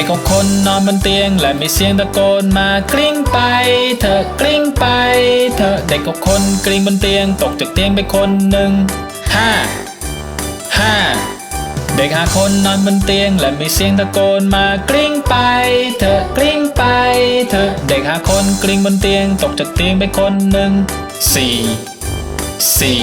ด็กหกคนนอนบนเตียง และมีเสียงตะโกนมากลิ้งไปเถอกลิ้งไปเถอเด็กหกคนกลิ้งบนเตียง ตกจากเตียงไปคนหนึ่งห้าห้าเด็กหาคนนอนบนเตียง และมีเสียงตะโกนมากลิ้งไปเถอกลิ้งไปเถอเด็กหาคนกลิ้งบนเตียง ตกจากเตียงไปคนหนึ่งสี่สี่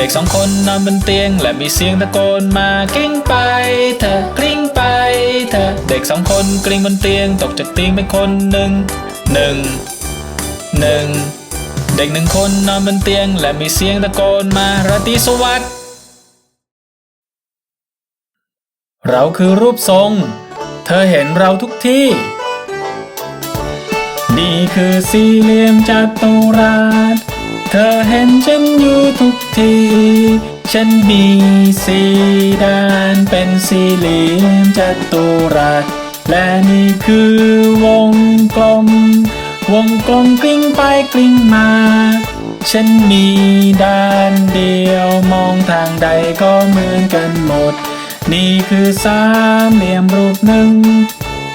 เด็กสองคนนอนบนเตียง และมีเสียงตะโกนมากลิ้งไปเถอกลิ้งไปเถอเด็กสองคนกลิ้งบนเตียง ตกจากเตียงไปคนหนึ่งหนึ่งหนึ่งเด็กหนึ่งคนนอนบนเตียง และมีเสียงตะโกนมาราตรีสวัสดิ์เราคือรูปทรง เธอเห็นเราทุกที่ นี่คือสี่เหลี่ยมจัตุรัส เธอเห็นฉันอยู่ทุกที ฉันมีสี่ด้านเป็นสี่เหลี่ยมจัตุรัส และนี่คือวงกลม วงกลมกลิ้งไปกลิ้งมา ฉันมีด้านเดียวมองทางใดก็เหมือนกันหมด นี่คือสามเหลี่ยมรูปหนึ่ง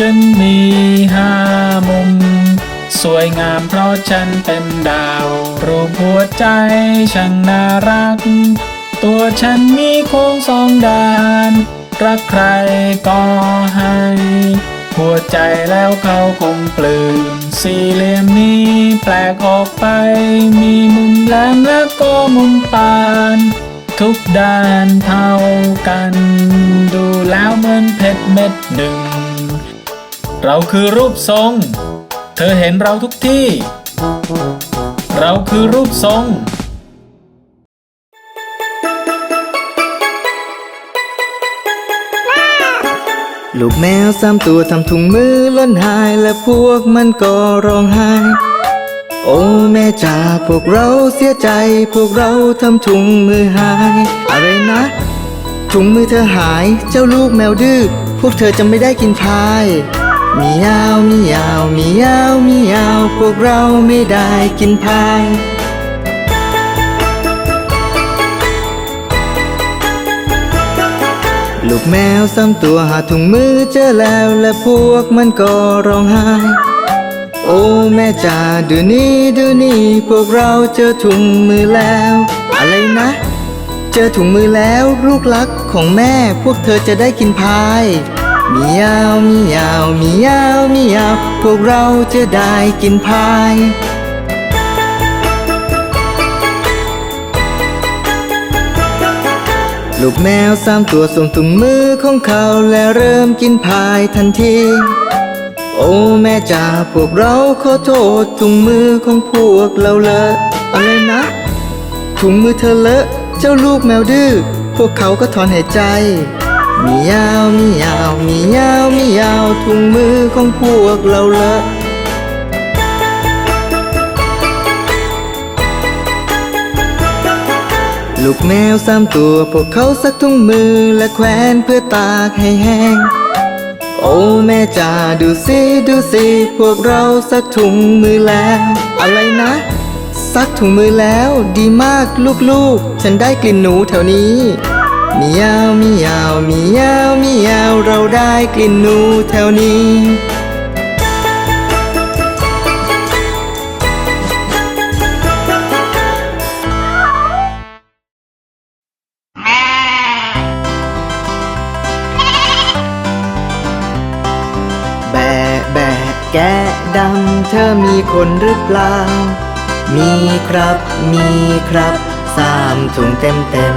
ฉันมีห้ามุม สวยงามเพราะฉันเป็นดาว รูปหัวใจช่างน่ารัก ตัวฉันมีโค้งสองด้าน รักใครก็ให้ หัวใจแล้วเขาคงปลื้มสี่เหลี่ยมนี้แปลกออกไป มีมุมแหลมและก็มุมปานทุกด้านเท่ากัน ดูแล้วเหมือนเพชรเม็ดหนึ่ง เราคือรูปทรง เธอเห็นเราทุกที่ เราคือรูปทรงลูกแมวสามตัวทำถุงมือล้นหายและพวกมันก็ร้องไห้ โอ้แม่จ๋าพวกเราเสียใจ พวกเราทำถุงมือหาย อะไรนะ ถุงมือเธอหายเจ้าลูกแมวดื้อพวกเธอจะไม่ได้กินพาย มียาวมียาวมียาวมียาว พวกเราไม่ได้กินพายลูกแมวสามตัวหาถุงมือเจอแล้วและพวกมันก็ร้องไห้ โอ้แม่จ๋าดูนี่ดูนี่ พวกเราเจอถุงมือแล้ว อะไรนะ เจอถุงมือแล้วลูกรักของแม่พวกเธอจะได้กินพายมียาวมียาวมียาวมียาวพวกเราจะได้กินพายลูกแมวสามตัวส่งถุงมือของเขาและเริ่มกินพายทันที โอ้แม่จ๋าพวกเราขอโทษถุงมือของพวกเราเลอะอะไรนะ ถุงมือเธอเลอะ เจ้าลูกแมวดื้อพวกเขาก็ถอนหายใจ มียาวมียาวมียาวมียาวถุงมือของพวกเราเลอะลูกแมวสามตัวพวกเขาซักถุงมือและแขวนเพื่อตากให้แห้ง โอ้แม่จ๋าดูสิดูสิพวกเราซักถุงมือแล้ว อะไรนะ ซักถุงมือแล้วดีมากลูกๆ ฉันได้กลิ่นหนูแถวนี้ มียาวมียาวมียาวมียาวเราได้กลิ่นหนูแถวนี้แบะแบะแกะดำเธอมีคนหรือเปล่า มีครับมีครับ สามถุงเต็มเต็ม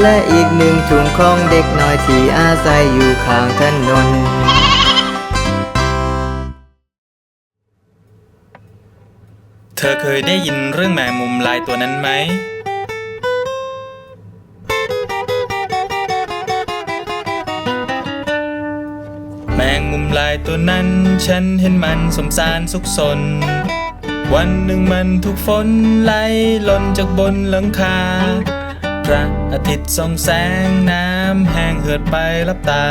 และอีกหนึ่งถุงของเด็กน้อยที่อาศัยอยู่ข้างถนน เธอเคยได้ยินเรื่องแมงมุมลายตัวนั้นไหม แมงมุมลายตัวนั้น ฉันเห็นมันสมสารสุขสน วันหนึ่งมันถูกฝนไหลหล่นจากบนหลังคา ระอาทิตย์ส่องแสงน้ำแห้งเหือดไปลับตา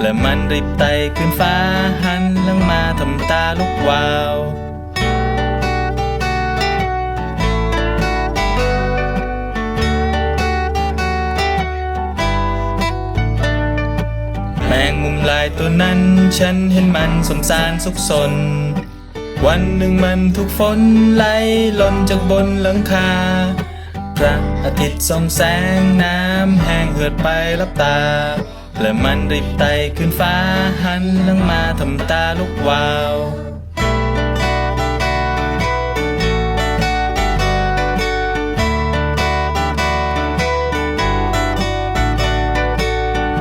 และมันรีบไต่ขึ้นฟ้าหันลังมาทำตาลุกวาวแมงมุมลายตัวนั้น ฉันเห็นมันสงสารสุขสน วันหนึ่งมันถูกฝนไหลหล่นจากบนหลังคา ระอาทิตย์ส่องแสงน้ำแห้งเหือดไปลับตา และมันรีบไต่ขึ้นฟ้าหันหลังมาทำตาลุกวาว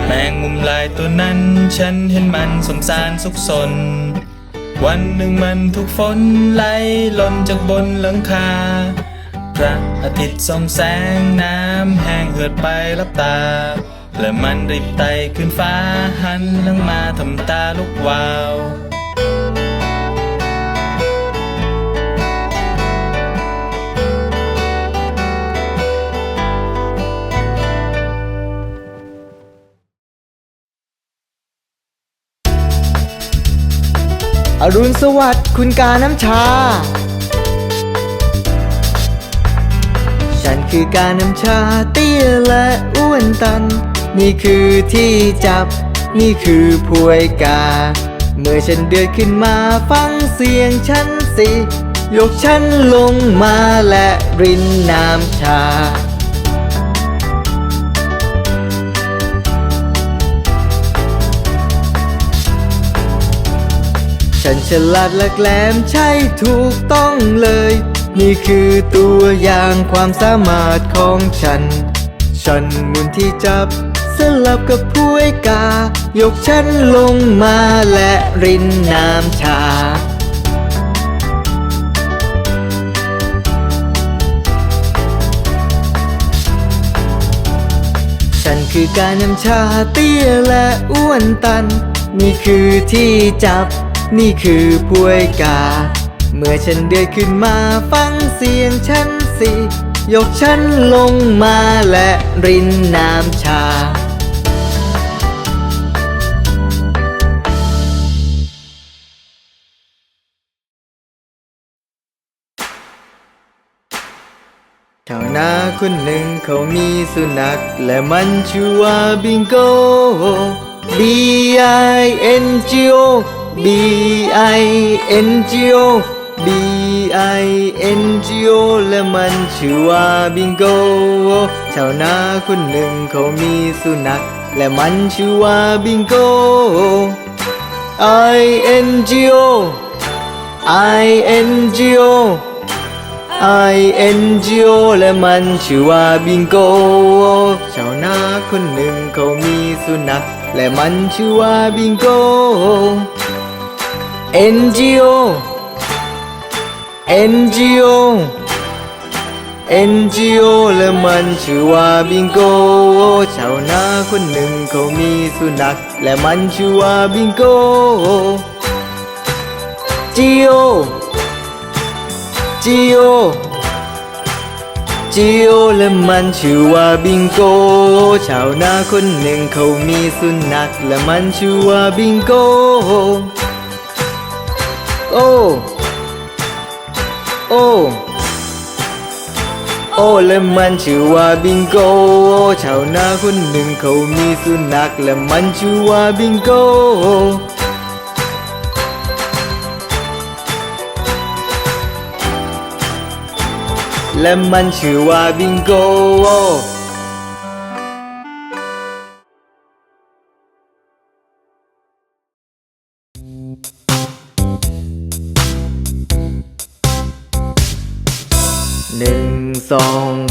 แมงมุมลายตัวนั้น ฉันเห็นมันสงสารสุขสน วันหนึ่งมันถูกฝนไหลหล่นจากบนหลังคา ระอาทิตย์ส่องแสงน้ำแห้งเหือดไปลับตา และมันรีบไต่ขึ้นฟ้าหันหลังมาทำตาลุกวาวอรุณสวัสดิ์คุณกาน้ำชา ฉันคือกาน้ำชาเตี้ยและอ้วนตัน นี่คือที่จับ นี่คือพวยกา เมื่อฉันเดือดขึ้นมาฟังเสียงฉันสิยกฉันลงมาและรินน้ำชาฉันฉลาดและแกลมใช่ถูกต้องเลย นี่คือตัวอย่างความสามารถของฉัน ฉันหมุนที่จับสลับกับผู้ไอกา ยกฉันลงมาและรินน้ำชา ฉันคือการน้ำชาเตี้ยและอ้วนตัน นี่คือที่จับ นี่คือพวยกา มื่อฉันเดือดขึ้นมาฟังเสียงฉันสิยกฉันลงมาและรินน้ำชา ชาวนาคนหนึ่งเขามีสุนัข และมันชื่อว่าบิงโก B I N G O B I N G O B I N G O และมันชื่อว่าบิงโกชาวนาคนหนึ่งเขามีสุนัข และมันชื่อว่าบิงโก I N G O I N G O I N G O และมันชื่อว่าบิงโกชาวนาคนหนึ่งเขามีสุนัข และมันชื่อว่าบิงโก N G O N G O N G O และมันชื่อว่าบิงโกชาวนาคนหนึ่งเขามีสุนัข และมันชื่อว่าบิงโก G O G O G O และมันชื่อว่าบิงโก ชาวนาคนหนึ่งเขามีสุนัข และมันชื่อว่าบิงโก โอ โอโอ้และมันชื่อว่าบิงโกชาวนาคนหนึ่งเขามีสุนัขและมันชื่อว่าบิงโกและมันชื่อว่าบิงโก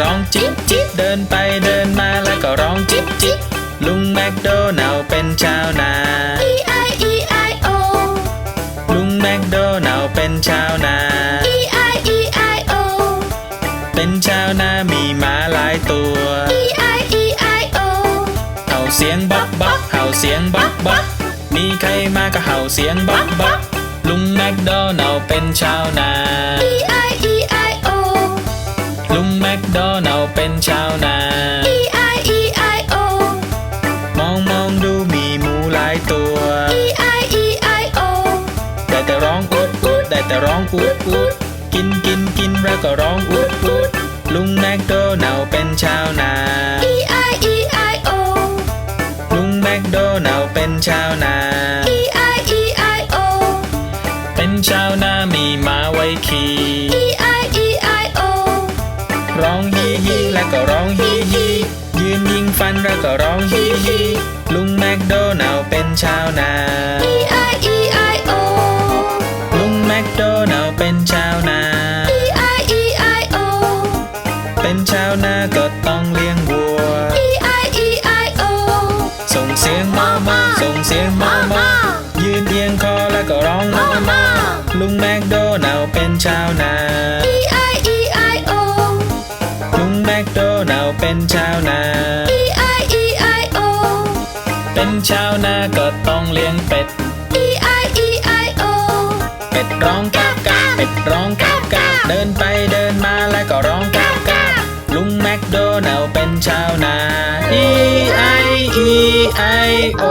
ร้องจิ๊บจิ๊บเดินไปเดินมาแล้วก็ร้องจิ๊บจิ๊บลุงแมคโดนัลด์เป็นชาวนา E I E I O ลุงแมคโดนัลด์เป็นชาวนา E I E I O เป็นชาวนามีม้าหลายตัว E I E I O เห่าเสียงบักบักเห่าเสียงบักบักมีใครมาก็เห่าเสียงบักบักลุงแมคโดนัลด์เป็นชาวนา E I E I O ลุงแมค โดนัลด์เป็นชาวนา E I E I O มองมองดูมีหมูหลายตัว E I E I O ได้แต่ร้องอุดอุดได้แต่ร้องอุดอุดกินกินกินแล้วก็ร้องอุดอุดลุงแมคโดนัลด์เป็นชาวนา E I E I O ลุงแมคโดนัลด์เป็นชาวนา E I E I O เป็นชาวนามีม้าไว้ขี่ ฟันแล้วก็ร้องฮีฮีลุงแมคโดนัลด์เป็นชาวนา E I E I O ลุงแมคโดนัลด์เป็นชาวนา E I E I O เป็นชาวนาก็ต้องเลี้ยงวัว E I E I O ส่งเสียงมามาส่งเสียงมามายืนเอียงคอแล้วก็ร้องมามาลุงแมคโดนัลด์เป็นชาวนา E I E I O ลุงแมคโดนัลด์เป็นชาวนา เป็นชาวนาก็ต้องเลี้ยงเป็ด E I E I O เป็ดร้องกากกาเป็ดร้องกากกาเดินไปเดินมาแล้วก็ร้องกากกาลุงแมคโดนัลด์เป็นชาวนา E I E I O